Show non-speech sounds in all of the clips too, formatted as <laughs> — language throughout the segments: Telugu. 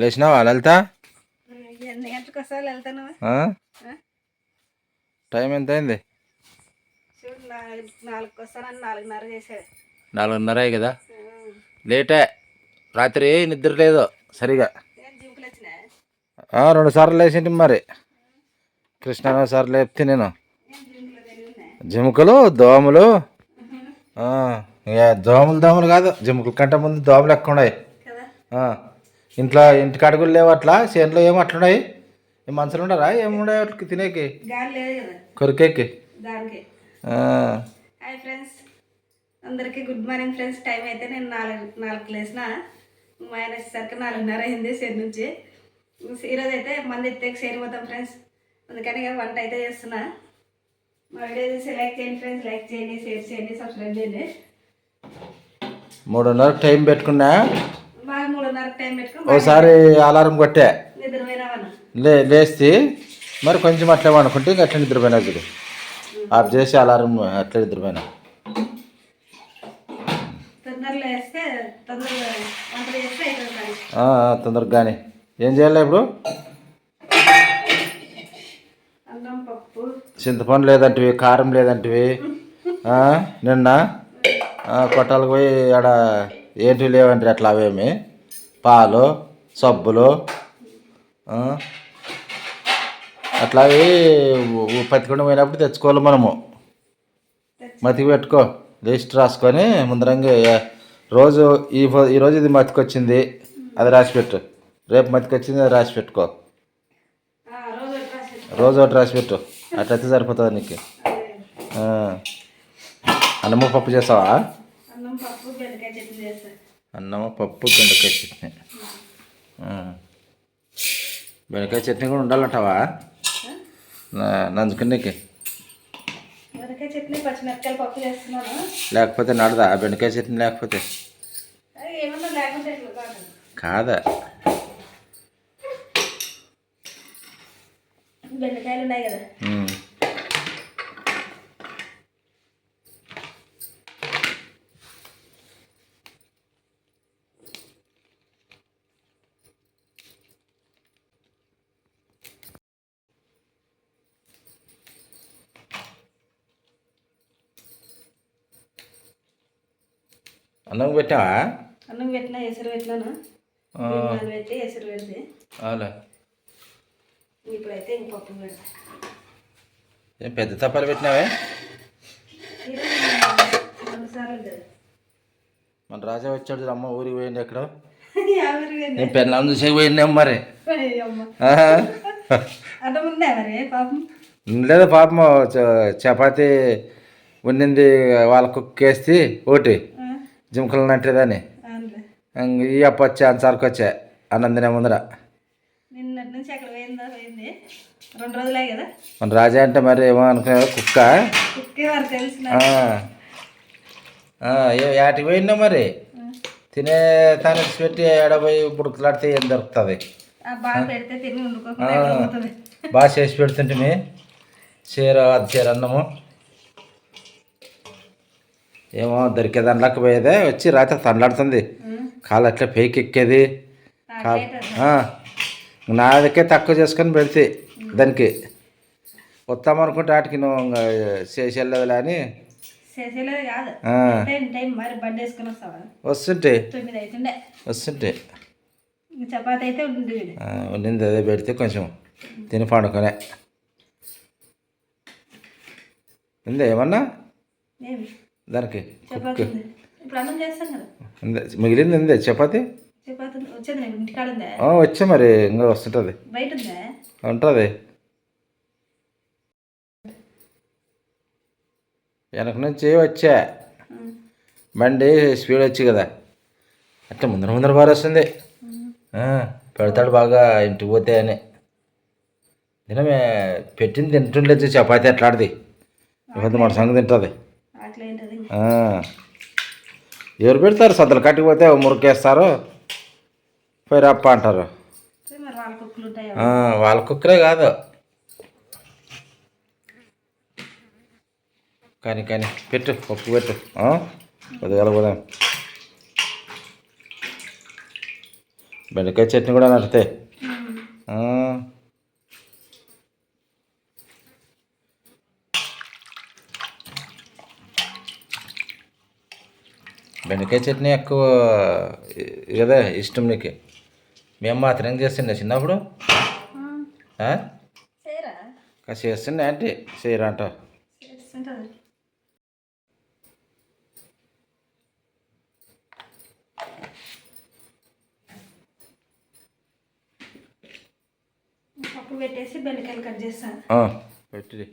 లేచినావా? లలిత? టైం ఎంత అయింది నాలుగున్నర కదా? లేటే. రాత్రి నిద్ర లేదు సరిగా. రెండు సార్లు లేచింటి మరి. కృష్ణ సార్లు లేపితే నేను. జముకలు దోమలు. దోమలు దోమలు కాదు. జముకల కంటే ముందు దోమలు ఎక్కువ ఉన్నాయి. ఇంట్లో ఇంటికి అడుగులు లేవు అట్లా చేనులో ఏమో అట్లున్నాయి. ఏం మంచులు ఉండరా? ఏమున్నాయి వాటికి తినేకి? కొరికేకి? Hi friends. అందరికీ గుడ్ మార్నింగ్ ఫ్రెండ్స్. టైం అయితే నేను నాలుగు నాలుగు లేసిన మా ఆయన వచ్చేసరికి నాలుగున్నర అయింది సేరు నుంచి. ఈరోజు అయితే మంది ఎత్తే సేరిపోతాం ఫ్రెండ్స్. అందుకని వంట అయితే చేస్తున్నా. మా వీడియో చూసి లైక్ చేయండి ఫ్రెండ్స్. లైక్ చేయండి షేర్ చేయండి సబ్స్క్రైబ్ చేయండి. మూడున్నర టైం పెట్టుకున్నా. ఒకసారి అలారం కొట్టా. లే లేస్తే మరి కొంచెం అట్లా అనుకుంటే ఇంక అట్లా నిద్రపోయినా చూడు. ఆఫ్ చేసి అలారం అట్లా నిద్రపోయినా. తొందరగా కానీ. ఏం చేయాలి ఇప్పుడు? చింతపండు లేదంటివి కారం లేదంటివి. నిన్న? కొట్టాలకు పోయి ఆడ ఏంటివి లేవంటే అట్లా అవేమి? పాలు సబ్బులు ఆ, అట్లాగే పత్తికొండ పోయినప్పుడు తెచ్చుకోవాలి మనము. మతికి పెట్టుకో. లిస్ట్ రాసుకొని ముందరంగా రోజు ఈ ఈరోజు ఇది మతికొచ్చింది అది రాసి పెట్టు. రేపు మతికొచ్చింది అది రాసి పెట్టుకో. రోజు ఒకటి రాసేసి. రోజు ఒకటి రాసి పెట్టు. అట్లయితే సరిపోతుంది నీకు. ఆ. అన్నము పప్పు చేస్తావా అన్నం పప్పు బెండకాయ చట్నీ పప్పు బెండకాయ చట్నీ. ఆ. బెండకాయ చట్నీ కూడా ఉండాలంటావా? నంచుకునేకి బెండకాయ చట్నీ పచ్చిమిరపకాయలు పప్పు చేస్తున్నాను. లేకపోతే నడదా బెండకాయ చట్నీ లేకపోతే? కాదా? బెండకాయలు ఉన్నాయి కదా. అన్నం పెట్టావా? అన్నం పెట్టినా ఎసురు పెట్టినాను? ఆ. బియ్యం పెట్టి ఎసురు పెడితే. ఇప్పుడైతే ఇంక పప్పు పెడతా. ఏం పెద్ద తప్పాలు పెట్టినావే? మన రాజా వచ్చాడు చూడు, అమ్మ ఊరికి పోయింది ఎక్కడ. నేను పెళ్ళాం చూసే పోయిందేం మరి. లేదా పాపం చపాతి ఉండింది వాళ్ళ కుక్కేసి ఒకటి ఆ, జింకలు నట్టేదని అవునులే. ఇంక ఈ అప్ప వచ్చా అంతసారికి వచ్చా అన్నందినే ముందర. మన రాజా అంటే మరి ఏమో అనుకున్నాడు కుక్క? కుక్కే వారు తెలిసిన ఆ. ఆ, ఏ- యాటికి పోయినా మరి? తినే తాను పెట్టి ఎడపోయి బుడుకులాడితే ఏం దొరుకుతుంది? బాగా చేసి పెడుతుంటే మీ? చీర అది చీర అన్నము. ఏమో దొరికే దాంట్లోకి పోయేదే వచ్చి రాత్రి తండ్లాడుతుంది కాలు అట్లా పైకి ఎక్కేది. నాదకే తక్కువ చేసుకొని పెడితే దానికి. వస్తామనుకుంటే వాటికి నువ్వు ఇంకా చేసి వెళ్ళదులే అని. వస్తుంటే. వస్తుంటే. చపాతి అయితే ఉండింది అదే పెడితే కొంచెం తిని పండుకొనే. ఉందా ఏమన్నా? ఏమి? దానికి మిగిలింది ఉందే. చపాతి నేను వచ్చా మరి ఇంకా వస్తుంటుంది. ఉంటుంది. వెనక నుంచి వచ్చా. బండి స్పీడ్ వచ్చి కదా. అట్లా ముందర ముందర బాగా వస్తుంది పెడతాడు బాగా ఇంటికి పోతే అని. తినమే పెట్టింది తింటుండలేదు చపాతి అట్లాడిది మన సంగతి తింటుంది. ఎవరు పెడతారు? సద్దలు కట్టిపోతే మురికేస్తారు. పోయి రప్ప అంటారు. వాళ్ళ కుక్కలు కుక్కరే కాదు. కానీ కానీ పెట్టు పప్పు పెట్టు? కొద్దిగా పోదాం. బెండకాయ చట్నీ కూడా నడితే. బెండకాయ చట్నీ ఎక్కువ ఇ- కదా ఇష్టం నీకు. మేము మాత్రం చేస్తుండే చిన్నప్పుడు? చేస్తుండే అంటే. చేయరా పప్పు పెట్టేసి బెండకాయలు కట్ చేస్తాను పెట్టి.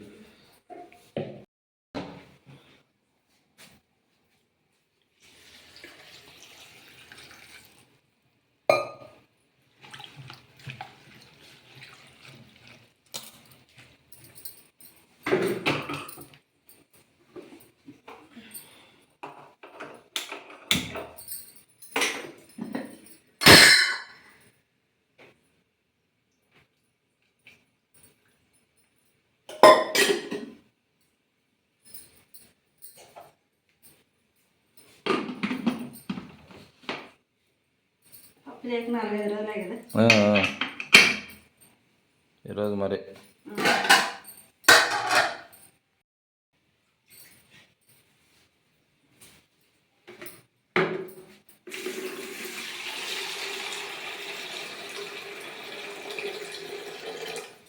ఈరోజు మరి.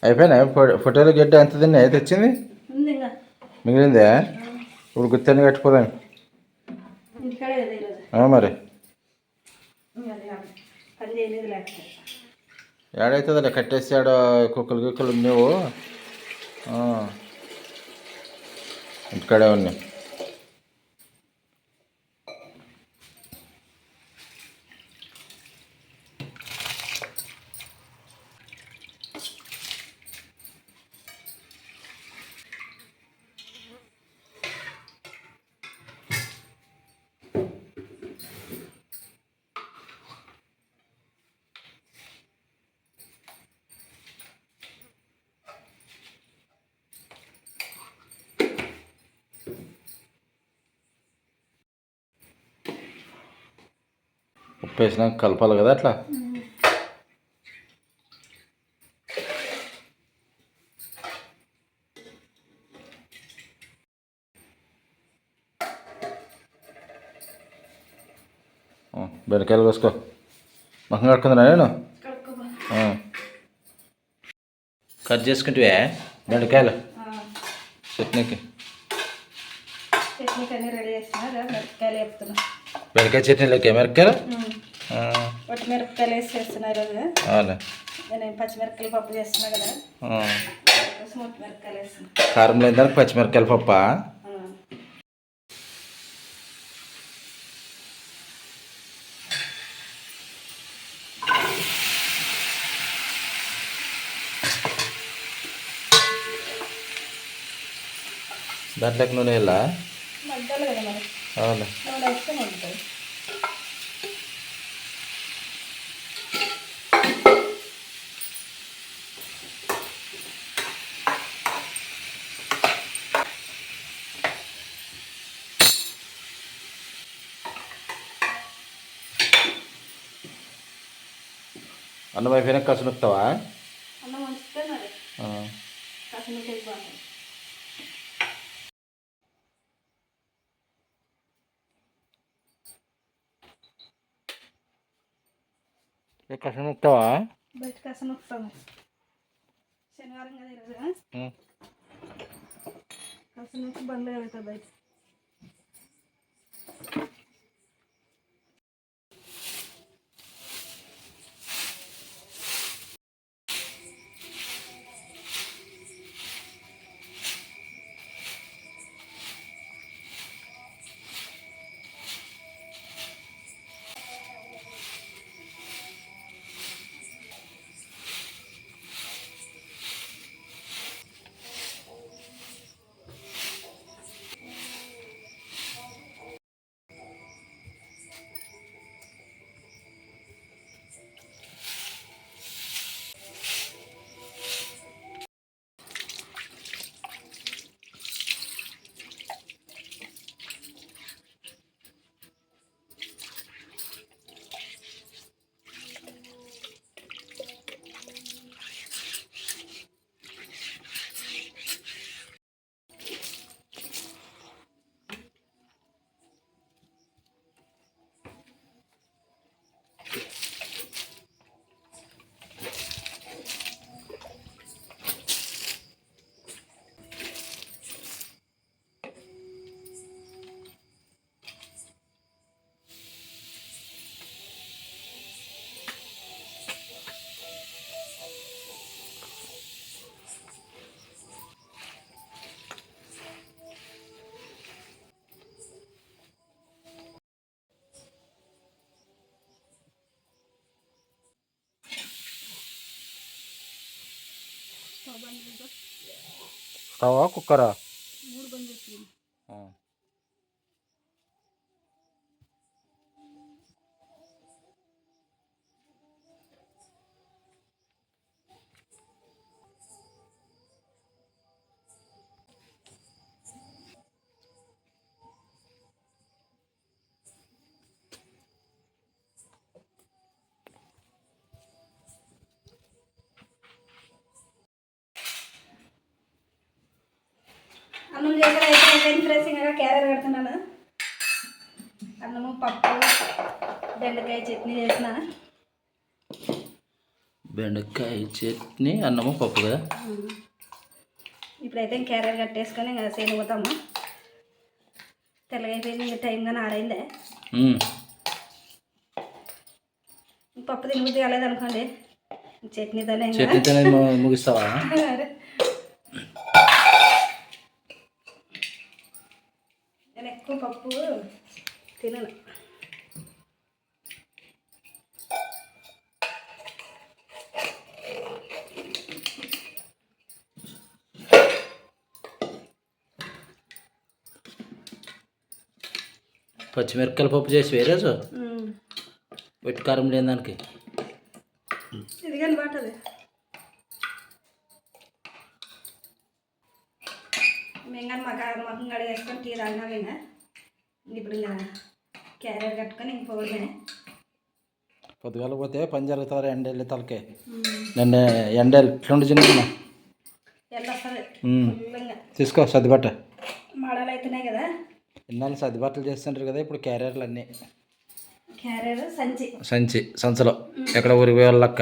అయిపోయినా? ఫోటోలు గడ్డ ఎంత తిన్నా అయితే వచ్చింది ఇంకా. మిగిలిందే? ఇప్పుడు గుర్తని కట్టుకోదాం మరి పని చేయలేదు లేకపోతే ఏడైతే ఏడైతుందిలే కట్టేసాడు కుక్కలు గిక్కలు నువ్వు ఇంటికాడే ఉన్నాయి ఉప్పు వేసినాక కలపాలి కదా అట్లా? ఆ, బెండకాయలు కోసుకో. మొహం కడుకుందా నేను. కట్ చేసుకుంటే బెండకాయలు? చట్నీకి. చట్నీకి అన్నీ రెడీ చేస్తున్నా మిరపకాయలు వేపుతున్నా. బెండకాయ చట్నీలోకి మిరపకాయలు? ఒట్టి మిరపకాయలు వేసి చేస్తున్నా ఈరోజు అవునా నేను పచ్చిమిరపకాయలు పప్పు చేస్తున్నా కదా. మిరపకాయలు వేస్తున్నా. కారం లేని దానికి పచ్చిమిరపకాయల పప్ప. దాంట్లోకి నూనె వెళ్ళా అవునా అన్నం అయిపోయినాక కసు నొక్కుతావా? కసు నొక్కుతావా? బయట కాసిన వస్తాను 川こから చేసిన అయితే అయిపోయింది ఫ్రెండ్స్ ఇంకా క్యారెట్ కడుతున్నాను? అన్నము పప్పు బెండకాయ చట్నీ చేసిన. బెండకాయ చట్నీ అన్నము పప్పు కదా? ఇప్పుడైతే క్యారెట్ కట్టేసుకొని ఇంకా సేను పోతాము? తెల్లగైపోయింది ఇంకా టైం కానీ ఆడైందే. ఉమ్. పప్పు తినబుద్ధి కాలేదు అనుకోండి చట్నీతోనే చట్నీతోనే ముగిస్తావా <laughs> నేను ఎక్కువ పప్పు తినను. పచ్చిమిరపకాయల పప్పు చేసి ఉమ్. వెట్టి కారం లేని దానికి? మేము కానీ మాకు మొఖం కడిగేసుకొని టీ తాగినాం ఇప్పుడు ఇంకా క్యారెట్ కట్టుకొని ఇంక పోవడమే పొద్దుగాల పోతే పని జరుగుతారు ఎండ వెళ్ళి తలకే. నిన్న ఎండ ఎట్లుండి చిన్న తీసుకో సర్దిబట్ట మడలు అవుతున్నాయి కదా. ఇన్నాళ్ళు సర్దిబట్టలు చేస్తుంటారు కదా ఇప్పుడు క్యారియర్లు అన్నీ. క్యారెట్ సంచి. సంచి సంచలో. ఎక్కడ ఊరికి పోయే లక్క.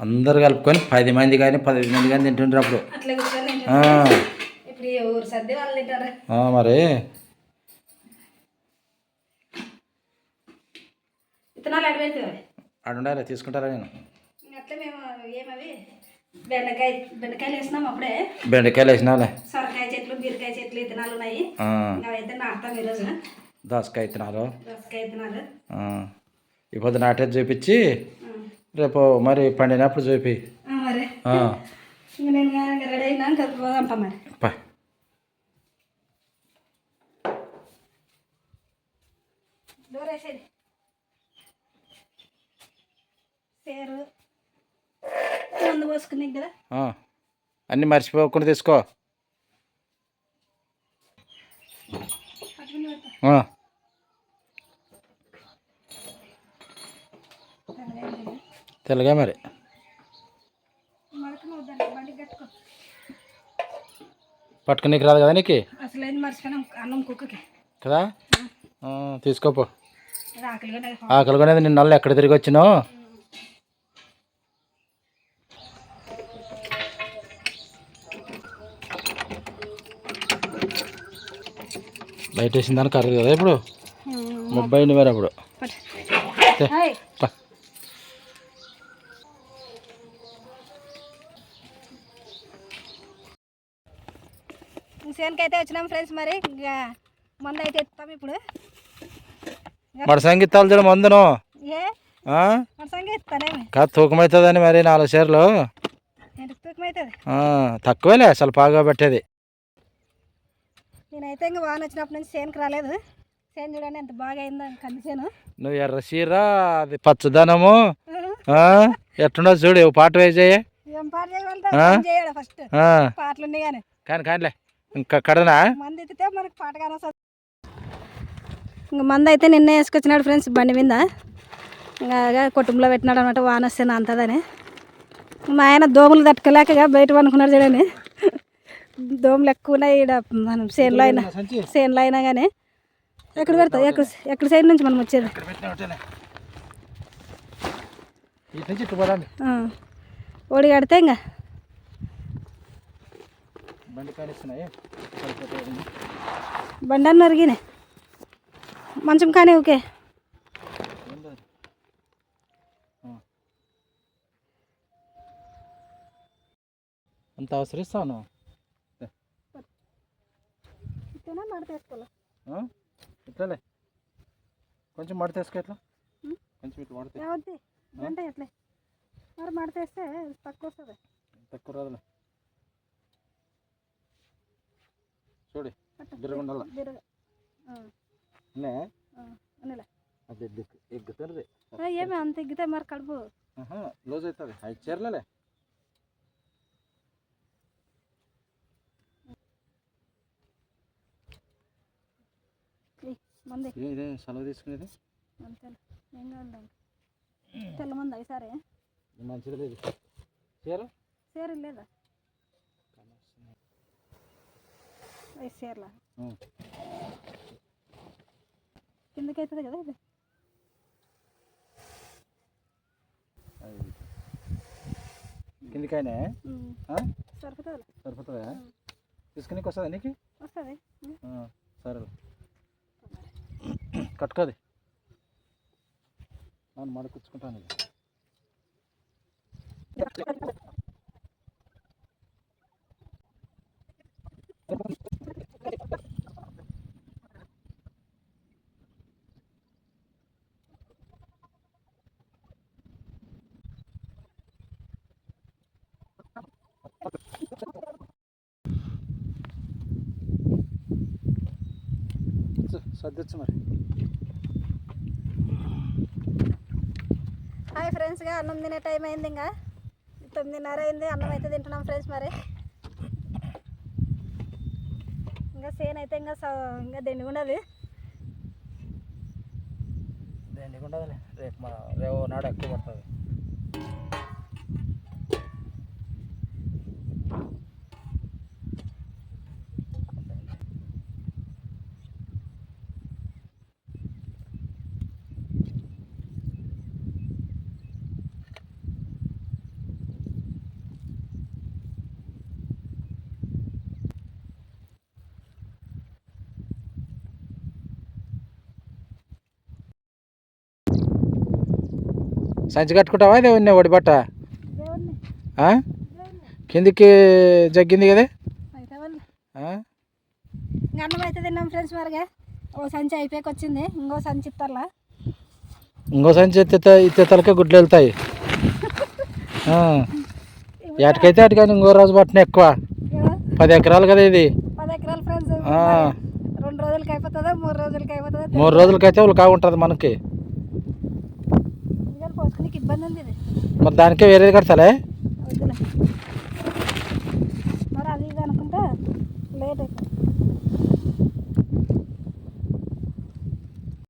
అందరు కలుపుకొని పది మంది కానీ పదిహేను మంది కానీ తింటుంటారు అప్పుడు. సర్ది వాళ్ళు తింటారు. మరి? విత్తనాలు అడబెడతాయి అడుండాలి తీసుకుంటారా నేను? అట్లా మేము ఏమవి? బెండకాయ బెండకాయలు వేసినాం అప్పుడే. బెండకాయలు వేసినాలే సొరకాయ చెట్లు బీరకాయ చెట్లు విత్తనాలు ఉన్నాయి. ఆ, అవైతే నాటుతాం ఈరోజు. దోసకాయ విత్తనాలు దోసకాయ విత్తనాలు ఈ పొద్దు నాటేది చూపించి. రేపు మరి పండినప్పుడు చూపి. మరి. నేను రెడీ పోదాంపా మరి. వేసేది సేరు. మందు పోసుకుని కదా. అన్నీ మర్చిపోకుండా తీసుకో. తెల్లగా మరి. పట్టుకునేకి రాదు కదా నీకు? అసలు అన్నం కుక్కకి. కదా? తీసుకోపో. అది ఆకలిగా ఆకలి కొనేది నిన్న నల్ల ఎక్కడ తిరిగి వచ్చినావు బయట వేసిన దానికి కర్రీ కదా ఇప్పుడు? ముప్పై అయింది మరి అప్పుడు. సేన్కి అయితే వచ్చినాం ఫ్రెండ్స్ మరి. ఇంకా మందు అయితే ఎత్తాం ఇప్పుడు. మన సంగీతాలు చూడ మందును. కాదు తూకం అవుతుందని మరి నాలుగు ఆ, తక్కువేలే అసలు బాగా పెట్టేది. నేనైతే ఇంకా వాన వచ్చినప్పటి నుంచి రాలేదు. చూడండి ఎంత బాగా అయిందో కంది నువ్వు ఎర్ర చీర అది పచ్చదనము. ఆ, ఎట్లుండో చూడు పాట వేసేయి ఏం పాట ఫస్ట్ పాటలు ఉన్నాయి కానీ. కానీ కానిలే ఇంకా కడనా? మంది ఎత్తితే మనకి పాట కానీ ఇంకా మంది అయితే నిన్నే వేసుకొచ్చినాడు ఫ్రెండ్స్ బండి మీద. ఇంకా కుటుంబంలో పెట్టినాడు అనమాట వాన అంతదని. మా ఆయన దోమలు తట్టుకోలేక బయట పనుకున్నాడు చూడండి. దోమలు ఎక్కువ ఉన్నాయి ఈడ మనం సేన్లో అయినా సేన్లో అయినా కానీ ఎక్కడ పెడతావు? ఎక్కడ ఎక్కడ సైడ్ నుంచి మనం వచ్చేది? ఇక్కడ. ఓడి కడితే ఇంకా. బండి కానిస్తున్నాయి సరిపోతాయి. బండి అన్న అరిగినే మంచం కానీ ఓకే. అంత అవసరిస్తాను ఇట్లలే కొంచెం మడత వేసుకో ఇట్లా. ఉం? కొంచెం ఇట్లా మడత గంట ఎట్లే? మరి మడతేస్తే తక్కువ వస్తుంది. తక్కువ రాదులే. చూడు బిరగ నే ఉన్నలే. అది ఎగ్గు ఎగ్గుతుంది ఏమి అంత ఎగ్గితే మరి కడుపు? లూజ్ అవుతుంది. ఐదు చీరలే మంది. ఇదే సెలవు తీసుకునేది? అంతేలే. ఏం కాదు దానికి? తెల్ల మంది అయిసారే మంచిది లేదు. చీర? సేరు లేదా? సేర్లా ఉం. కిందకి అవుతుంది కదా ఇది. కిందికైనా? సరిపోతుంది? సరిపోతుందా తీసుకునికి వస్తుందా నీకు? వస్తుంది. సరే కట్టుకోది. అవును మడకుచ్చుకుంటాను ఇది సర్దొచ్చు మరి. హాయ్ ఫ్రెండ్స్గా అన్నం తినే టైం అయింది ఇంకా. తొమ్మిదిన్నర అయింది అన్నం అయితే తింటున్నాం ఫ్రెండ్స్ మరి. ఇంకా సేన్ అయితే ఇంకా స- ఇంకా దండిగుండదు. దేనికి ఉండదులే రేపు మా రేపు నాడు ఎక్కువ పడుతుంది. సంచి కట్టుకుంటావా? ఉన్న ఒడి బట్ట? కిందికి జగ్గింది కదా? అయితే అన్నం అయితే తిన్నాం ఫ్రెండ్స్ మరిగా. ఓ సంచి అయిపోయాక వచ్చింది ఇంకో సంచి ఇస్తారులా ఇంకో సంచి ఎత్తే గుడ్లు వెళ్తాయి. ఎటుకైతే అటుకని ఇంకో రోజు పట్టిన ఎక్కువ. పది ఎకరాలు కదా ఇది. పది ఎకరాలు ఫ్రెండ్స్. రెండు రోజులకి అయిపోతుందో? మూడు రోజులకి అయిపోతుందో? మూడు రోజులకైతే వాళ్ళు కాగుంటుంది మనకి ఎందుకంటే పోసుకునికి ఇబ్బంది ఉంది ఇది మరి దానికే వేరేది కడతాలే?